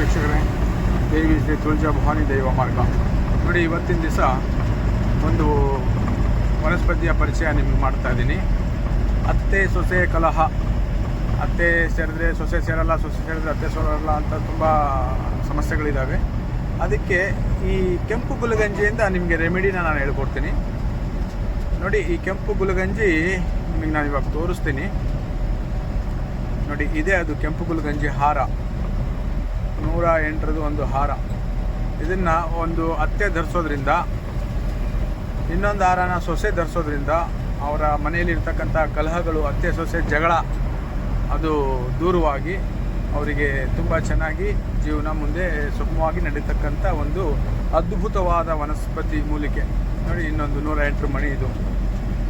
ವೀಕ್ಷಕರೇ ದೇವಿ ಶ್ರೀ ತುಳಜಾ ಭವಾನಿ ದೈವ ಮಾರ್ಗ. ನೋಡಿ, ಇವತ್ತಿನ ದಿವಸ ಒಂದು ವನಸ್ಪತಿಯ ಪರಿಚಯ ನಿಮ್ಗೆ ಮಾಡ್ತಾ ಇದ್ದೀನಿ. ಅತ್ತೆ ಸೊಸೆ ಕಲಹ. ಅತ್ತೆ ಸೇರಿದ್ರೆ ಸೊಸೆ ಸೇರಲ್ಲ, ಸೊಸೆ ಸೇರಿದ್ರೆ ಅತ್ತೆ ಸೇರಲ್ಲ ಅಂತ ತುಂಬ ಸಮಸ್ಯೆಗಳಿದ್ದಾವೆ ಅದಕ್ಕೆ ಈ ಕೆಂಪು ಗುಲಗಂಜಿಯಿಂದ ನಿಮಗೆ ರೆಮಿಡಿನ ನಾನು ಹೇಳ್ಕೊಡ್ತೀನಿ. ನೋಡಿ, ಈ ಕೆಂಪು ಗುಲಗಂಜಿ ನಿಮಗೆ ನಾನು ಇವಾಗ ತೋರಿಸ್ತೀನಿ. ನೋಡಿ, ಇದೇ ಅದು ಕೆಂಪು ಗುಲಗಂಜಿ ಹಾರ. ನೂರ ಎಂಟರದು ಒಂದು ಹಾರ. ಇದನ್ನು ಒಂದು ಅತ್ತೆ ಧರಿಸೋದ್ರಿಂದ, ಇನ್ನೊಂದು ಹಾರನ ಸೊಸೆ ಧರಿಸೋದ್ರಿಂದ, ಅವರ ಮನೆಯಲ್ಲಿರ್ತಕ್ಕಂಥ ಕಲಹಗಳು, ಅತ್ತೆ ಸೊಸೆ ಜಗಳ, ಅದು ದೂರವಾಗಿ ಅವರಿಗೆ ತುಂಬ ಚೆನ್ನಾಗಿ ಜೀವನ ಮುಂದೆ ಸುಗಮವಾಗಿ ನಡೀತಕ್ಕಂಥ ಒಂದು ಅದ್ಭುತವಾದ ವನಸ್ಪತಿ ಮೂಲಿಕೆ. ನೋಡಿ, ಇನ್ನೊಂದು ನೂರ ಎಂಟು ಮಣಿ ಇದು.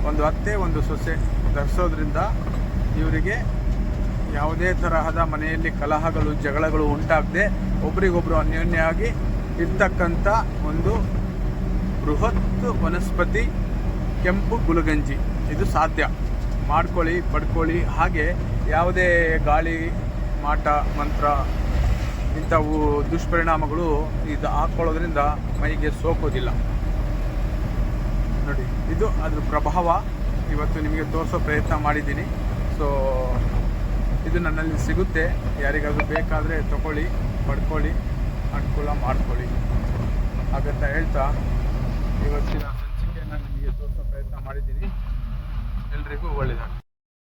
ಒಂದು ಅತ್ತೆ, ಒಂದು ಸೊಸೆ ಧರಿಸೋದ್ರಿಂದ ಇವರಿಗೆ ಯಾವುದೇ ತರಹದ ಮನೆಯಲ್ಲಿ ಕಲಹಗಳು, ಜಗಳಗಳು ಉಂಟಾಗದೆ ಒಬ್ರಿಗೊಬ್ರು ಅನ್ಯೋನ್ಯವಾಗಿ ಇರ್ತಕ್ಕಂಥ ಒಂದು ಬೃಹತ್ ವನಸ್ಪತಿ ಕೆಂಪು ಗುಲಗಂಜಿ. ಇದು ಸಾಧ್ಯ. ಮಾಡ್ಕೊಳ್ಳಿ, ಪಡ್ಕೊಳ್ಳಿ. ಹಾಗೆ ಯಾವುದೇ ಗಾಳಿ, ಮಾಟ, ಮಂತ್ರ ಇಂಥವು ದುಷ್ಪರಿಣಾಮಗಳು ಇದು ಹಾಕ್ಕೊಳ್ಳೋದ್ರಿಂದ ಮೈಗೆ ಸೋಕೋದಿಲ್ಲ. ನೋಡಿ, ಇದು ಅದ್ರ ಪ್ರಭಾವ. ಇವತ್ತು ನಿಮಗೆ ತೋರಿಸೋ ಪ್ರಯತ್ನ ಮಾಡಿದ್ದೀನಿ. ಸೊ ಇದು ನನ್ನಲ್ಲಿ ಸಿಗುತ್ತೆ. ಯಾರಿಗಾದರೂ ಬೇಕಾದರೆ ತಗೊಳ್ಳಿ, ಪಡ್ಕೊಳ್ಳಿ, ಅನುಕೂಲ ಮಾಡ್ಕೊಳ್ಳಿ. ಹಾಗಂತ ಹೇಳ್ತಾ, ಇವತ್ತಿನ ಸಂಚಿಕೆಯನ್ನು ನಿಮಗೆ ತೋರಿಸೋ ಪ್ರಯತ್ನ ಮಾಡಿದ್ದೀನಿ. ಎಲ್ರಿಗೂ ಒಳ್ಳೆಯದಾಗಲಿ